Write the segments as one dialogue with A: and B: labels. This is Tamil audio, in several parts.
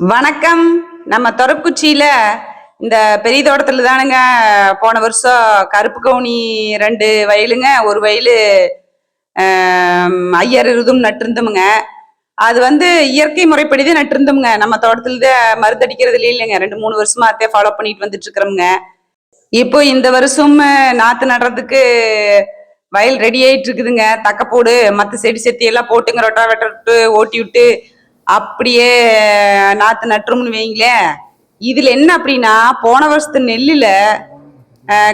A: வணக்கம். நம்ம தொரப்புச்சியில இந்த பெரிய தோட்டத்துல தானுங்க போன வருஷம் கருப்பு கவுனி ரெண்டு வயலுங்க ஒரு வயலு ஐயர் இருதும் நட்டிருந்தோமுங்க. அது வந்து இயற்கை முறைப்படி தான் நட்டிருந்தோமுங்க. நம்ம தோட்டத்துல தான் மருந்தடிக்கிறது இல்லைங்க. ரெண்டு மூணு வருஷமா அதே ஃபாலோ பண்ணிட்டு வந்துட்டு இருக்கிறோமுங்க இப்போ இந்த வருஷம் நாத்து நடுறதுக்கு வயல் ரெடி ஆயிட்டு இருக்குதுங்க தக்கப்போடு மற்ற செடி செத்தி எல்லாம் போட்டுங்க ரொட்டா வெட்டு ஓட்டி விட்டு அப்படியே நாற்று நட்டுரும்னு வைங்களேன் இதுல என்ன அப்படின்னா போன வருஷத்து நெல்லில்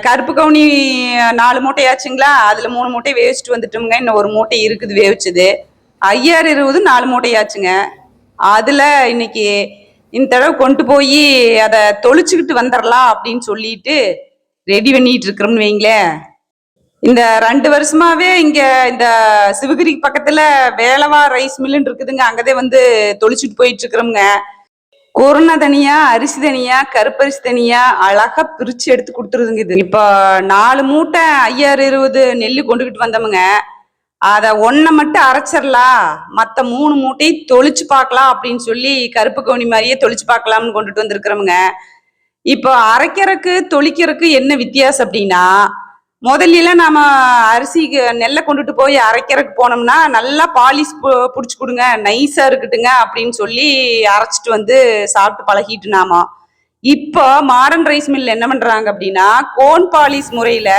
A: கருப்பு கவுனி நாலு மூட்டையாச்சுங்களா? அதுல மூணு மூட்டை வேவிச்சுட்டு வந்துட்டோமுங்க. இன்னும் ஒரு மூட்டை இருக்குது வேவிச்சது. ஐயாயிரம் இருபது நாலு மூட்டையாச்சுங்க. அதுல இன்னைக்கு இந்த தடவை கொண்டு போய் அதை தொளிச்சுக்கிட்டு வந்துடலாம் அப்படின்னு சொல்லிட்டு ரெடி பண்ணிட்டு இருக்கிறோம்னு வைங்களேன் இந்த ரெண்டு வருஷமாவே இங்க இந்த சிவகிரி பக்கத்துல வேலவா ரைஸ் மில்லுன்னு இருக்குதுங்க. அங்கதே வந்து தொளிச்சுட்டு போயிட்டு இருக்கிறோம்ங்க குருணை தனியா அரிசி தனியா கருப்பரிசி தனியா அழகா பிரிச்சு எடுத்து கொடுத்துருதுங்க இது. இப்போ நாலு மூட்டை ஐயாறு இருபது நெல் கொண்டுகிட்டு வந்தோமுங்க. அத ஒன்றை மட்டும் அரைச்சிடலாம் மற்ற மூணு மூட்டையும் தொளிச்சு பார்க்கலாம் அப்படின்னு சொல்லி கருப்பு கவுனி மாதிரியே தொளிச்சு பார்க்கலாம்னு கொண்டுட்டு வந்திருக்கிறோமுங்க. இப்போ அரைக்கிறதுக்கு தொளிக்கிறதுக்கு என்ன வித்தியாசம் அப்படின்னா முதல்ல நாம அரிசிக்கு நெல்லை கொண்டுட்டு போய் அரைக்கிறதுக்கு போனோம்னா நல்லா பாலிஷ் பிடிச்சி கொடுங்க நைஸா இருக்கட்டுங்க அப்படின்னு சொல்லி அரைச்சிட்டு வந்து சாப்பிட்டு பழகிட்டு நாம. இப்போ மாடர்ன் ரைஸ் மில் என்ன பண்றாங்க அப்படின்னா கோன் பாலிஷ் முறையில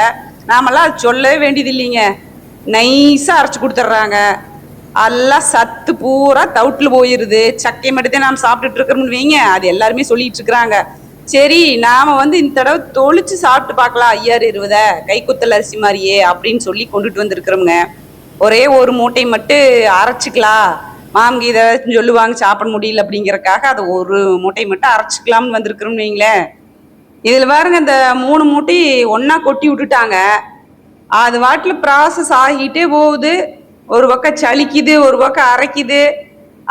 A: நாமெல்லாம் சொல்லவே வேண்டியது இல்லைங்க. நைஸா அரைச்சி கொடுத்துட்றாங்க. எல்லாம் சத்து பூரா தவுட்டில் போயிருது. சக்கை மட்டும் நாம் சாப்பிட்டுட்டு இருக்கிறோம்னு வைங்க. அது எல்லாருமே சொல்லிட்டு இருக்கிறாங்க. சரி நாம வந்து இந்த தடவை தொளிச்சு சாப்பிட்டு பார்க்கலாம் ஐயாறு இருபத. கைக்குத்தல் அரிசி மாதிரியே அப்படின்னு சொல்லி கொண்டுட்டு வந்திருக்கிறோங்க ஒரே ஒரு மூட்டை மட்டும் அரைச்சிக்கலாம். மாமி இதை சொல்லுவாங்க சாப்பிட முடியல அப்படிங்கறக்காக அதை ஒரு மூட்டை மட்டும் அரைச்சிக்கலாம்னு வந்திருக்கிறோம் வைங்களேன். இதில் பாருங்க இந்த மூணு மூட்டை ஒன்றா கொட்டி விட்டுட்டாங்க. அது வாட்டில் ப்ராசஸ் ஆகிட்டே போகுது. ஒரு பக்கம் சளிக்குது ஒரு பக்கம் அரைக்குது.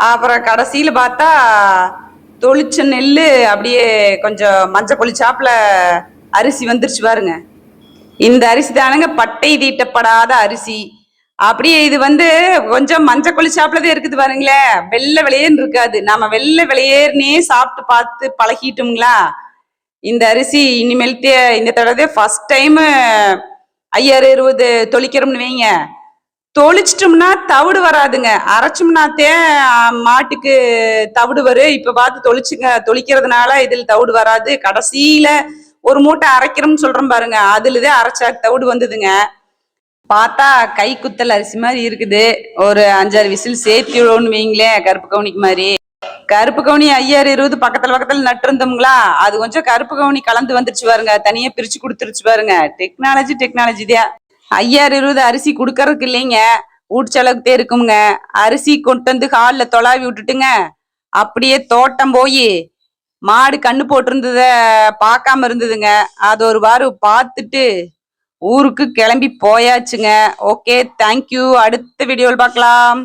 A: அப்புறம் கடைசியில் பார்த்தா தொளிச்ச நெல் அப்படியே கொஞ்சம் மஞ்சள் கொளிச்சாப்புல அரிசி வந்துருச்சு பாருங்க. இந்த அரிசி தானுங்க பட்டை தீட்டப்படாத அரிசி. அப்படியே இது வந்து கொஞ்சம் மஞ்சள் கொளிச்சாப்புல தான் இருக்குது பாருங்களேன் வெள்ளை வெளியேன்னு இருக்காது. நாம வெள்ளை வெளியேறுனே சாப்பிட்டு பார்த்து பழகிட்டோம்ங்களா? இந்த அரிசி இனிமேல்த்தே இந்த தடவை ஃபர்ஸ்ட் டைம் ஐயாயிரம் இருபது தொளிக்கிறோம்னு வைங்க. தொளிச்சிட்டோம்னா தவிடு வராதுங்க. அரைச்சோம்னாத்தே மாட்டுக்கு தவிடு வரும். இப்ப பார்த்து தொளிச்சுங்க தொளிக்கிறதுனால இதில் தவிடு வராது. கடைசியில ஒரு மூட்டை அரைக்கிறோம்னு சொல்றோம் பாருங்க. அதுலதே அரைச்சா தவிடு வந்ததுங்க. பார்த்தா கை குத்தல் அரிசி மாதிரி இருக்குது. ஒரு அஞ்சாறு விசில் சேர்த்து விடுவோம்னு வைங்களேன் கருப்பு கவுனிக்கு மாதிரி. கருப்பு கவுனி ஐயாறு இருபது பக்கத்துல பக்கத்துல நட்டுருந்தோம்ங்களா? அது கொஞ்சம் கருப்பு கவுனி கலந்து வந்துருச்சு பாருங்க. தனியா பிரிச்சு கொடுத்துருச்சு பாருங்க. டெக்னாலஜி டெக்னாலஜி தான் ஐயாயிரம் இருபது அரிசி கொடுக்கறதுக்கு இல்லைங்க. ஊட்டச்செலவுக்கு இருக்குங்க அரிசி கொண்டு வந்து ஹாலில் தொலாவி விட்டுட்டுங்க. அப்படியே தோட்டம் போய் மாடு கண்ணு போட்டிருந்தத பார்க்காம இருந்ததுங்க. அது ஒரு வாரம் பார்த்துட்டு ஊருக்கு கிளம்பி போயாச்சுங்க. ஓகே தேங்க்யூ அடுத்த வீடியோவில் பார்க்கலாம்.